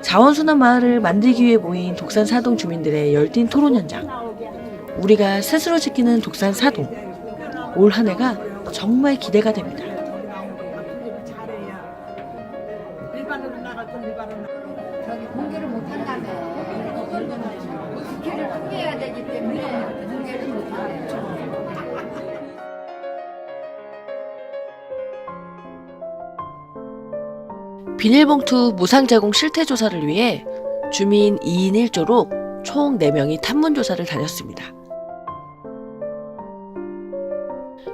자원순환 마을을 만들기 위해 모인 독산 사동 주민들의 열띤 토론 현장. 우리가 스스로 지키는 독산 사동. 올 한 해가 정말 기대가 됩니다. 공개를 못 한다며. 국회를 통해야 되기 때문에 공개를 못 한대요. 비닐봉투 무상 제공 실태 조사를 위해 주민 2인 1조로 총 4명이 탐문 조사를 다녔습니다.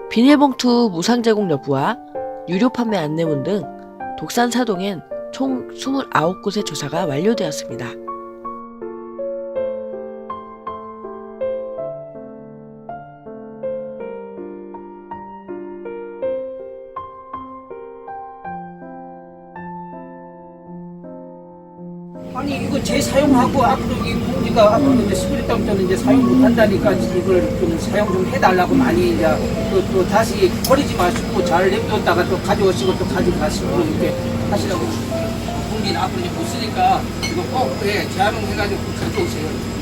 비닐봉투 무상 제공 여부와 유료 판매 안내문 등 독산 사동엔 총 29곳의 조사가 완료되었습니다. 아니 이거 재사용하고 앞으로 이 공지가 앞으로 이제 11일 때부터는 이제 사용 못 한다니까 이걸 좀 사용 좀 해달라고 많이 이제 또, 또 다시 버리지 마시고 잘 냅뒀다가 또 가져오시고 또 가져가시고 이렇게 하시라고 공기는 앞으로 이제 못 쓰니까 이거 꼭 예, 재활용해가지고 꼭 가져오세요.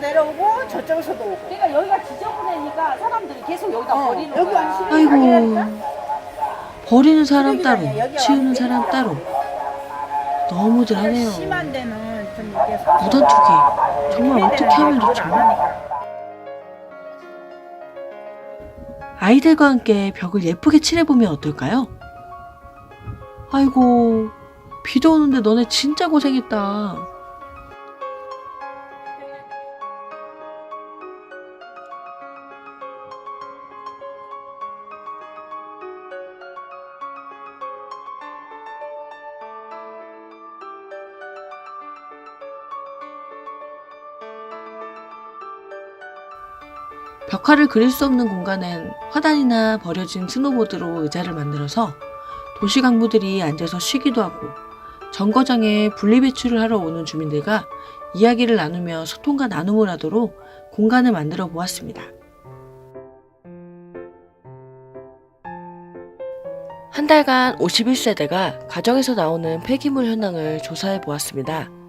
내려오고 저쪽에서도 오고. 그러니까 여기가 지저분하니까 사람들이 계속 여기다 어, 버리는 여기 거야. 안 아이고. 버리는 사람 따로, 치우는 사람 따로. 너무들 하네요. 심한 데는 좀 이렇게 서서 무단 투기. 정말 어떻게 하면 좋죠? 아이들과 함께 벽을 예쁘게 칠해보면 어떨까요? 아이고, 비도 오는데 너네 진짜 고생했다. 벽화를 그릴 수 없는 공간엔 화단이나 버려진 스노보드로 의자를 만들어서 도시 강부들이 앉아서 쉬기도 하고 정거장에 분리배출을 하러 오는 주민들과 이야기를 나누며 소통과 나눔을 하도록 공간을 만들어 보았습니다. 한 달간 51세대가 가정에서 나오는 폐기물 현황을 조사해 보았습니다.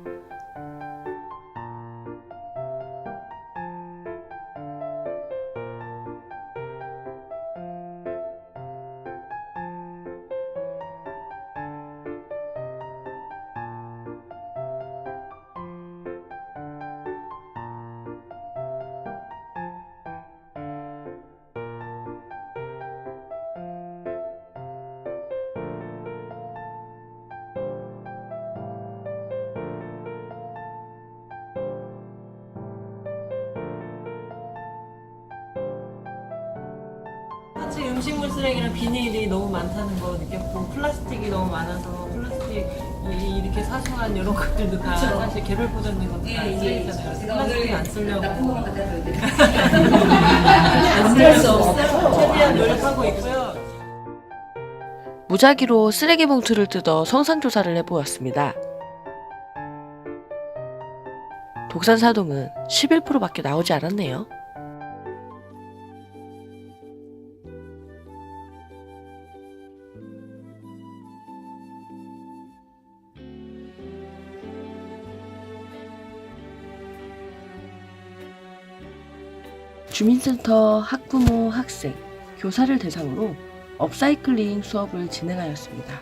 사실 음식물 쓰레기랑 비닐이 너무 많다는 거 느꼈고 플라스틱이 너무 많아서 플라스틱 이- 이렇게 사소한 이런 것들도 다 사실 개별 포장된 것도 다 쓰레기잖아요. 그래서 플라스틱 안 쓰려고 안 쓰려고 최대한 노력하고 있고요. 무작위로 쓰레기 봉투를 뜯어 성상조사를 해보았습니다. 독산사동은 11%밖에 나오지 않았네요. 주민센터 학부모, 학생, 교사를 대상으로 업사이클링 수업을 진행하였습니다.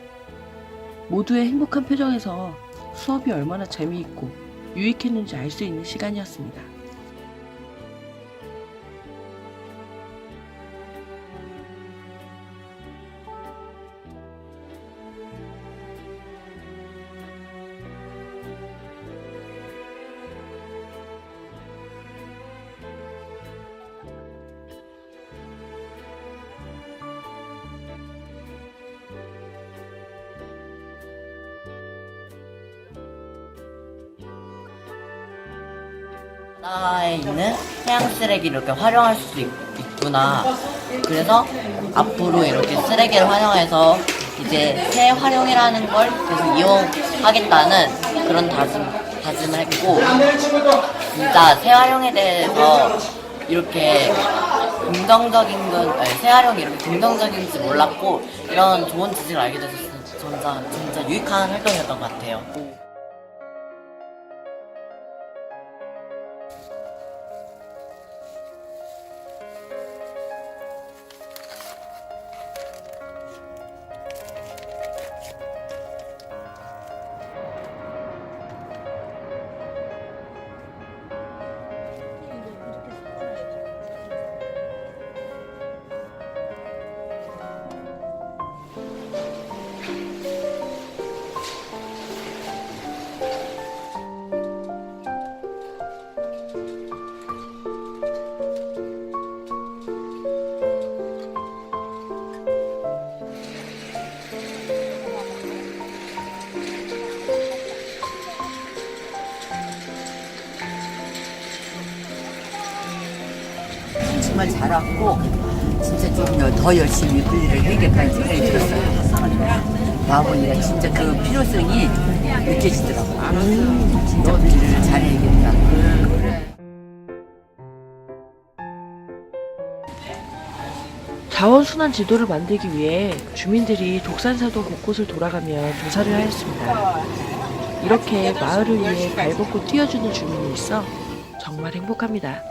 모두의 행복한 표정에서 수업이 얼마나 재미있고 유익했는지 알 수 있는 시간이었습니다. 바다에 있는 해양 쓰레기를 이렇게 활용할 수도 있, 있구나. 그래서 앞으로 이렇게 쓰레기를 활용해서 이제 재활용이라는 걸 계속 이용하겠다는 그런 다짐, 다짐을 했고, 진짜 재활용에 대해서 이렇게 긍정적인 건, 아니, 재활용이 이렇게 긍정적인지 몰랐고, 이런 좋은 지식을 알게 돼서 진짜, 진짜 유익한 활동이었던 것 같아요. 정말 잘왔고 진짜 좀 더 열심히 분리를 해야겠다는 생각이 들었어요. 와보니까 진짜 그 필요성이 느껴지더라고요. 진짜 분리를 잘해야겠다. 자원순환 지도를 만들기 위해 주민들이 독산사도 곳곳을 돌아가며 조사를 하였습니다. 이렇게 마을을 위해 발벗고 뛰어주는 주민이 있어 정말 행복합니다.